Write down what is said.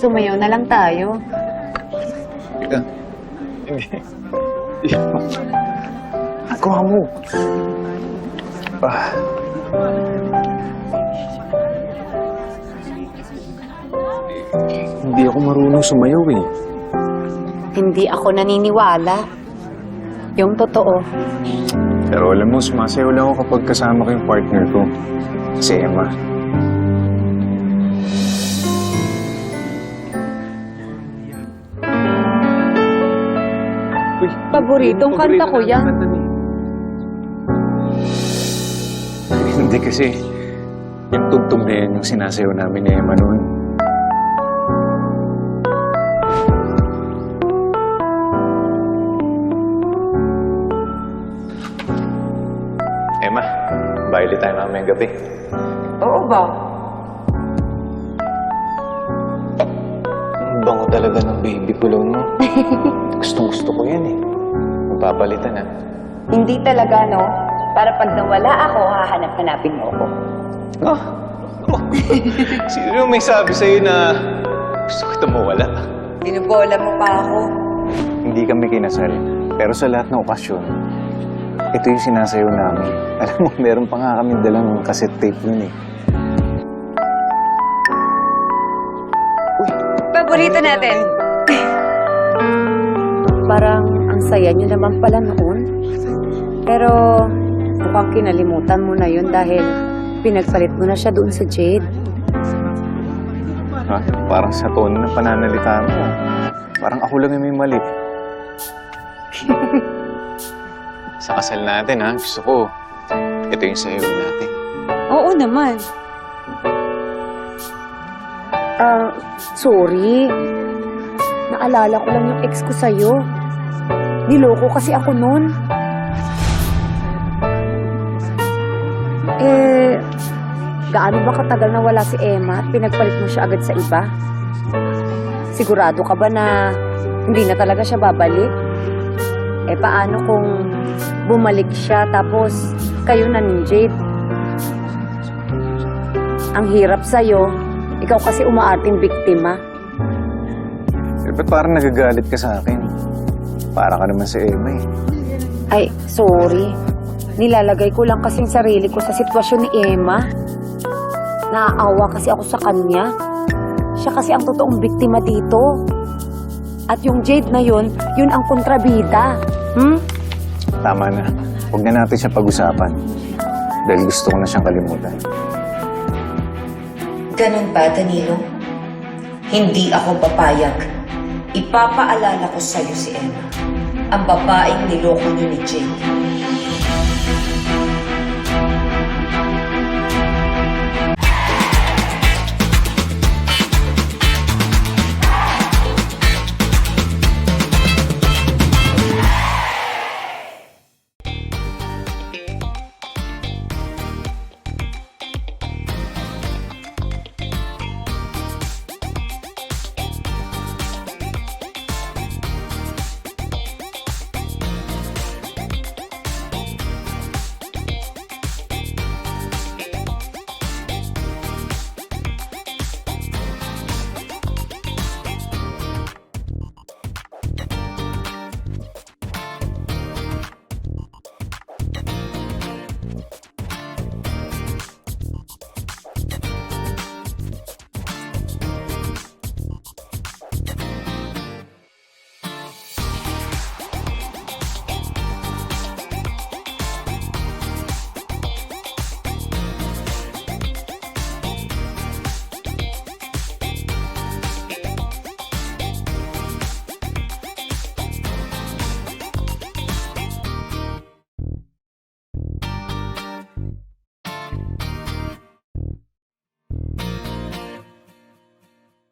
Sumayaw na lang tayo. Hindi. Kuha mo. Ah. Hindi ako marunong sumayaw eh. Hindi ako naniniwala. Yung totoo. Pero alam mo, sumasayaw lang ako kapag kasama ko yung partner ko. Si Emma. Uy, Paboritong kanta ko yan. Hindi kasi, yung tugtog na yan yung sinasayaw namin ni Emma noon. Emma, baile tayo mamayang gabi. Oo ba? Talaga ng baby pulong mo. Gustong gusto ko yan eh. Magpapalitan ah. Hindi talaga, no? Para pag nawala ako, hahanap-hanapin mo ako. Ah! Sino yung may sabi sa'yo na gusto ko mawala? Binubola mo pa ako. Hindi kami kinasal. Pero sa lahat ng okasyon, ito yung sinasayaw namin. Alam mo, meron pa nga kami dalang cassette tape nun eh. Paborito natin. Parang ang saya niyo naman pala noon. Pero mukhang kinalimutan mo na yun dahil pinagpalit mo na siya doon sa Jade. Ha? Parang sa tono ng pananalita mo. Parang ako lang yung may mali. sa kasal natin ha, gusto ko, ito yung sayaw natin. Oo naman. Ah, sorry. Naalala ko lang yung ex ko sa'yo. Niloko kasi ako noon. Eh, gaano ba katagal na wala si Emma at pinagpalit mo siya agad sa iba? Sigurado ka ba na hindi na talaga siya babalik? Eh, paano kung bumalik siya tapos kayo na ni Jade? Ang hirap sa'yo. Ikaw kasi umaarting biktima. Eh, ba't parang nagagalit ka sa akin? Para ka naman si Emma eh. Ay, sorry. Nilalagay ko lang kasing sarili ko sa sitwasyon ni Emma. Naaawa kasi ako sa kanya. Siya kasi ang totoong biktima dito. At yung Jade na yun, yun ang kontrabida. Hmm? Tama na. Huwag na natin siya pag-usapan. Dahil gusto ko na siyang kalimutan. Ganun ba, Danilo? Hindi ako papayag. Ipapaalala ko sa'yo si Emma, ang babaeng niloko niyo ni Jane.